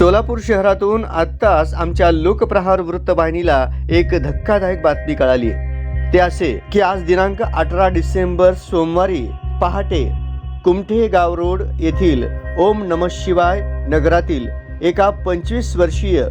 सोलापूर शहरातून आत्ताच आमच्या लोकप्रहार वृत्तवाहिनीला एक धक्कादायक बातमी कळाली. ते असे की आज दिनांक अठरा डिसेंबर सोमवारी पहाटे कुमठे गाव रोड येथील ओम नम शिवाय नगरातील एका पंचवीस वर्षीय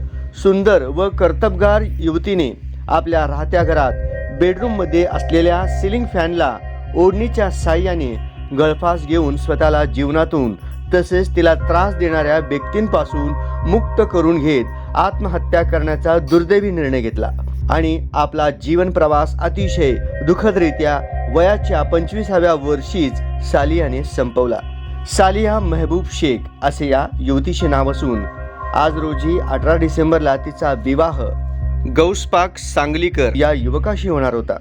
सुंदर व कर्तबगार युवतीने आपल्या राहत्या घरात बेडरूममध्ये असलेल्या सिलिंग फॅनला ओढणीच्या साह्याने गळफास घेऊन स्वतःला जीवनातून तसेच तिला त्रास देणाऱ्या व्यक्तींपासून मुक्त करून घेत आत्महत्या करण्याचा दुर्दैवी निर्णय घेतला. आणि आपला जीवन प्रवास अतिशय दुःखदरित्या वयाच्या पंचवीसाव्या वर्षीच सालियाने संपवला. सालिया मेहबूब शेख असे या युवतीचे नाव असून आज रोजी अठरा डिसेंबरला तिचा विवाह गौसपाक सांगलीकर या युवकाशी होणार होता.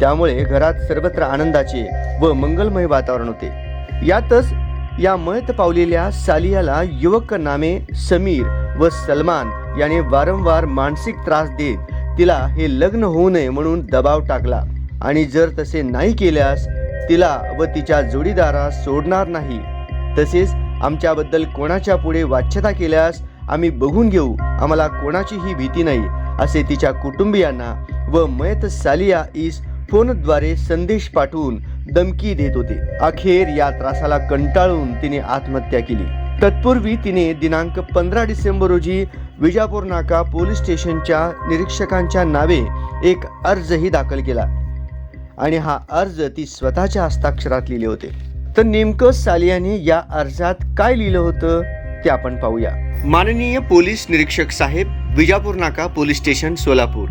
त्यामुळे घरात सर्वत्र आनंदाचे व मंगलमय वातावरण होते. यातच या मयत पावलेल्या सालियाला युवक नामे समीर व सलमान याने वारंवार मानसिक त्रास देत तिला हे लग्न होऊ नये म्हणून दबाव टाकला. आणि जर तसे नाही केल्यास तिला व तिच्या जोडीदारास सोडणार नाही. तसेच आमच्याबद्दल कोणाच्या पुढे वाच्यता केल्यास आम्ही बघून घेऊ. आम्हाला कोणाचीही भीती नाही असे तिच्या कुटुंबियांना व मयत सालिया इस फोनद्वारे संदेश पाठवून धमकी देत होते. अखेर या त्रासाला कंटाळून तिने आत्महत्या केली. तत्पूर्वी तिने दिनांक पंधरा डिसेंबर रोजी विजापूर नाका पोलीस स्टेशनच्या निरीक्षकांच्या नावे एक अर्जही दाखल केला. आणि हा अर्ज ती स्वतःच्या हस्ताक्षरात लिहिले होते. तर नेमकं सालियाने या अर्जात काय लिहिलं होतं ते आपण पाहूया. माननीय पोलीस निरीक्षक साहेब विजापूर नाका पोलीस स्टेशन सोलापूर.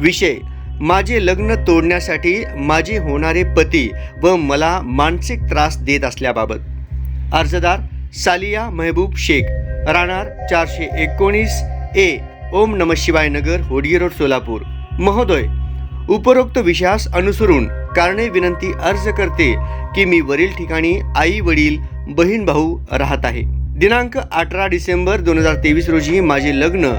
विषय माझे लग्न तोडण्यासाठी माझे होणारे पती व मला मानसिक त्रास देत असल्याबाबत. अर्जदार सालिया महबूब शेख. राहणार चारशे एकोणीस ए. ओम नम शिवाय नगर होडगी रोड सोलापूर. महोदय उपरोक्त विषयास अनुसरून कारणे विनंती अर्ज करते की मी वरील ठिकाणी आई वडील बहीण भाऊ राहत आहे. दिनांक अठरा डिसेंबर दोन हजार तेवीस रोजी माझे लग्न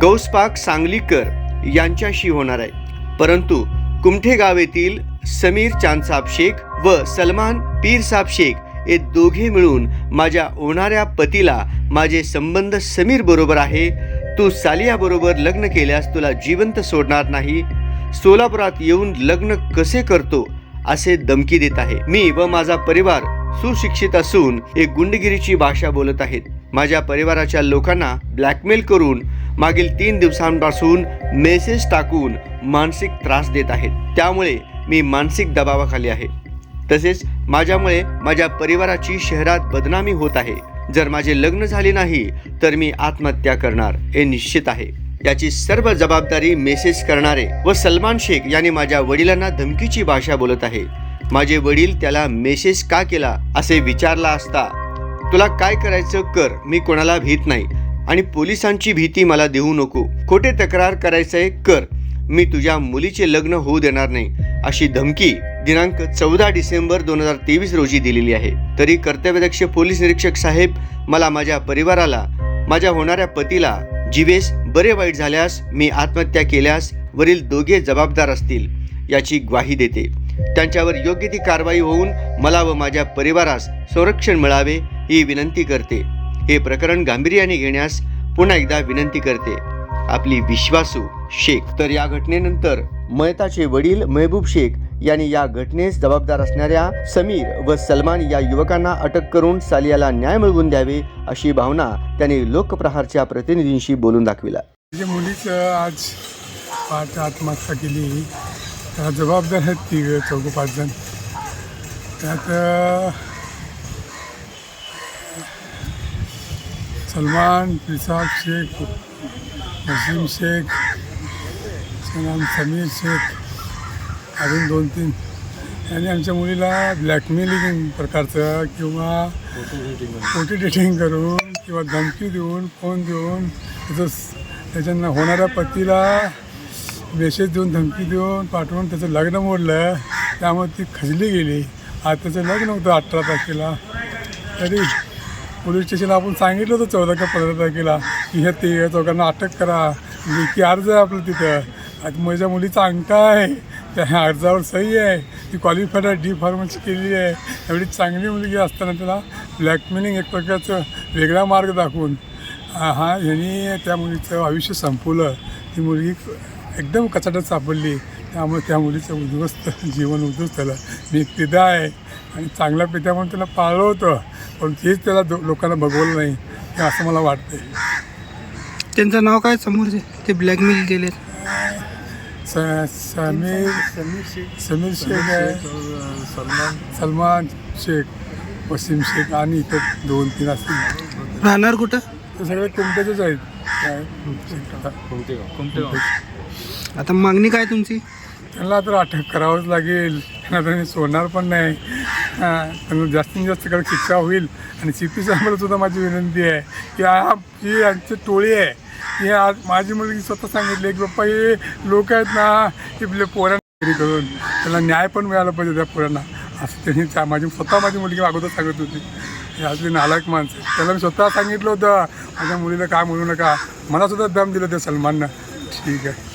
गौसपाक सांगलीकर यांच्याशी होणार आहे. परंतु कुमठे गाव येथील समीर चांदसाब शेख व सलमान पीरसाब शेख हे दोघे मिळून माझ्या होणाऱ्या पतीला माझे संबंध समीर बरोबर आहे तू सालियाबरोबर लग्न केल्यास तुला जिवंत सोडणार नाही सोलापुरात येऊन लग्न कसे करतो असे धमकी देत आहे. मी व माझा परिवार सुशिक्षित असून एक गुंडगिरीची भाषा बोलत आहेत. माझ्या परिवाराच्या लोकांना ब्लॅकमेल करून मागील तीन दिवसांपासून मेसेज टाकून मानसिक त्रास देत आहेत. त्यामुळे मी मानसिक दबावाखाली आहे. तसेच माझ्यामुळे माझ्या परिवाराची शहरात बदनामी होत आहे. जर माझे लग्न झाले नाही तर मी आत्महत्या करणार हे निश्चित आहे. याची सर्व जबाबदारी मेसेज करणारे व सलमान शेख यांनी माझ्या वडिलांना धमकीची भाषा बोलत आहे. माझे वडील त्याला मेसेज का केला असे विचारला असता तुला काय करायचं कर मी कोणाला भीत नाही. आणि पोलिसांची भीती मला देऊ नको. खोटे तक्रार करायचंय कर. मी तुझ्या मुलीचे लग्न होऊ देणार नाही. अशी धमकी दिनांक चौदा डिसेंबर दोन हजार तेवीस रोजी दिलेली आहे. तरी कर्तव्यदक्ष पोलीस निरीक्षक साहेब मला माझ्या परिवाराला माझ्या होणाऱ्या पतीला जीवेस बरे वाईट झाल्यास मी आत्महत्या केल्यास वरील दोघे जबाबदार असतील याची ग्वाही देते. त्यांच्यावर योग्य ती कारवाई होऊन मला व माझ्या परिवारास संरक्षण मिळावे ही विनंती करते. हे प्रकरण गांभीर्याने घेण्यास पुन्हा एकदा विनंती करते. आपली विश्वासू शेख. तर या घटनेनंतर मयताचे वडील मेहबूब शेख यांनी या घटनेस जबाबदार असणाऱ्या समीर व सलमान या युवकांना अटक करून सालियाला न्याय मिळवून द्यावे अशी भावना त्यांनी लोकप्रहारच्या प्रतिनिधींशी बोलून दाखविला. मुलीच आज पाच आत्महत्या केली जबाबदार आहेत ती चौघ पाच जण त्यात सलमान पिसाब शेख नसीम शेख सलमान समीर शेख अजून दोन तीन. यांनी आमच्या मुलीला ब्लॅकमेलिंग प्रकारचं किंवा फोटो डेटिंग करून किंवा धमकी देऊन फोन देऊन त्याचं त्याच्यांना होणाऱ्या पतीला मेसेज देऊन धमकी देऊन पाठवून त्याचं लग्न मोडलं त्यामुळे ती खचली गेली. आज त्याचं लग्न होतं अठरा तारखेला. तरी पोलीस स्टेशनला आपण सांगितलं होतं चौदा का पंधरा तारखेला की ह्या ते चौघांना अटक करा. म्हणजे लेखी अर्ज आहे आपलं तिथं. आता माझ्या मुलीचा अंक आहे. त्या अर्जावर सही आहे. ती क्वालिफाईड आहे डी फार्मसी केलेली आहे. एवढी चांगली मुलगी असताना त्याला ब्लॅकमेलिंग एक प्रकारचं वेगळा मार्ग दाखवून हा हा ह्यांनी त्या मुलीचं आयुष्य संपवलं. ती मुलगी एकदम कचाट्यात सापडली. त्यामुळे त्या मुलीचं उद्ध्वस्त जीवन उद्ध्वस्त झालं मी पिता आहे आणि चांगला पिता म्हणून त्याला पाळलं होतं. पण तेच त्याला लोकांना बघवलं नाही. हे असं मला वाटतंय. त्यांचं नाव काय समोरचे ते ब्लॅकमेल केले समीर समीर शेख आहे. सलमान सलमान शेख वसीम शेख आणि इतर दोन तीन असतील. राहणार कुठं? ते सगळे कुमट्याचेच आहेत. काय कुमटेगाव. आता मागणी काय तुमची? त्यांना तर अटक करावंच लागेल. त्यांना तर मी सोडणार पण नाही. हां, त्यांना जास्तीत जास्त कडक शिक्षा होईल. आणि सी पी साहेबांना सुद्धा माझी विनंती आहे की हा जी आमची टोळी आहे. ही आज माझी मुलगी स्वतः सांगितली की बाप्पा हे लोक आहेत ना हे आपल्या पोरांना करून त्याला न्याय पण मिळाला पाहिजे त्या पोरांना. असं त्यांनी त्या माझी स्वतः माझी मुलगी अगोदर सांगत होती. हे असली नालायक माणसं आहेत. त्याला मी स्वतः सांगितलं होतं माझ्या मुलीला काय म्हणू नका. मला सुद्धा दम दिलं ते सलमाननं ठीक आहे.